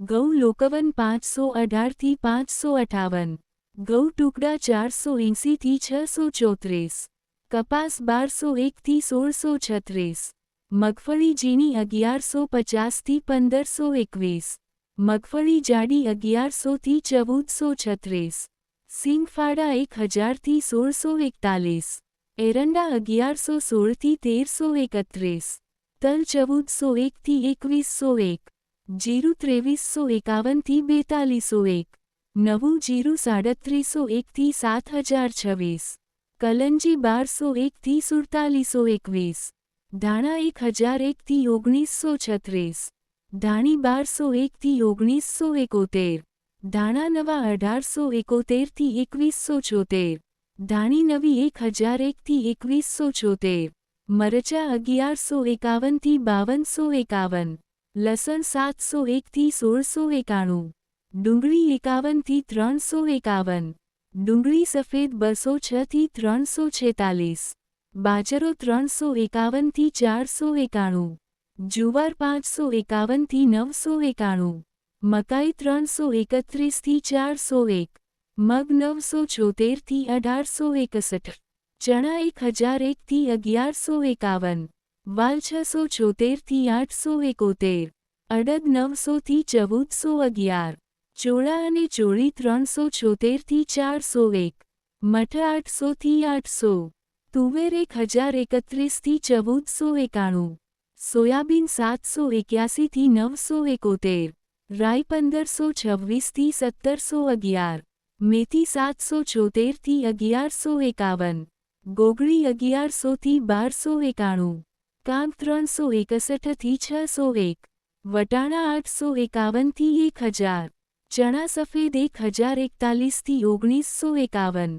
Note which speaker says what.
Speaker 1: ઘઉં લોકવન પાંચસો અઢારથી પાંચસો અઠાવન. ગૌ ટુકડા ચારસો એંસીથી છસો ચોત્રીસ. કપાસ બારસો એકથી સોળસો છત્રીસ. મગફળી ઝીણી અગિયારસો પચાસથી પંદરસો એકવીસ. મગફળી જાડી અગિયારસોથી ચૌદસો છત્રીસ. સિંગફાડા એક હજારથી સોળસો એકતાલીસ. એરંડા અગિયારસો સોળથી તેરસો એકત્રીસ. તલ ચૌદસો એકથી એકવીસો એક. જીરું ત્રેવીસો એકાવનથી બેતાલીસો એક. નવું જીરું સાડત્રીસો એકથી સાત હજાર છવ્વીસ. કલંજી બારસો એકથી સુડતાલીસો એકવીસ. ધાણા એક હજાર એકથી ઓગણીસો છત્રીસ. ધાણી બારસો એકથી ઓગણીસો એકોતેર. ધાણા નવા અઢારસો એકોતેરથી એકવીસો ચોતેર ધાણી નવી એક હજાર એકથી એકવીસો ચોતેર મરચા અગિયારસો એકાવનથી બાવનસો એકાવન. લસણ સાતસો એકથી સોળસો એકાણું. ડુંગળી એકાવનથી ત્રણસો એકાવન. ડુંગળી સફેદ બસો છથી ત્રણસો છેતાલીસ. બાજરો ત્રણસો એકાવનથી ચારસો એકાણું. જુવાર પાંચસો એકાવનથી નવસો એકાણું. મકાઈ ત્રણસો એકત્રીસથી ચારસો એક. મગ નવસો છોતેરથી અઢારસો એકસઠ. ચણા એક હજાર એકથી અગિયારસો એકાવન. વાલ છસો છોતેરથી આઠસો એકોતેર, અડદ નવસોથી ચૌદસો અગિયાર, ચોળા અને ચોળી ત્રણસો છોતેરથી ચારસો એક, મઠ આઠસોથી આઠસો, તુવેર એક હજાર એકત્રીસથી ચૌદસો એકાણું, સોયાબીન સાતસો એક્યાસીથી નવસો એકોતેર, રાઈ પંદરસો છવ્વીસથી સત્તરસો અગિયાર, મેથી સાતસો છોતેરથી અગિયારસો એકાવન, ગોગળી અગિયારસોથી બારસો એકાણું કામ ત્રણસો એકસઠથી છસો એક, વટાણા આઠસો એકાવનથી એક હજાર, ચણા સફેદ એક હજાર એકતાલીસથી ઓગણીસો એકાવન.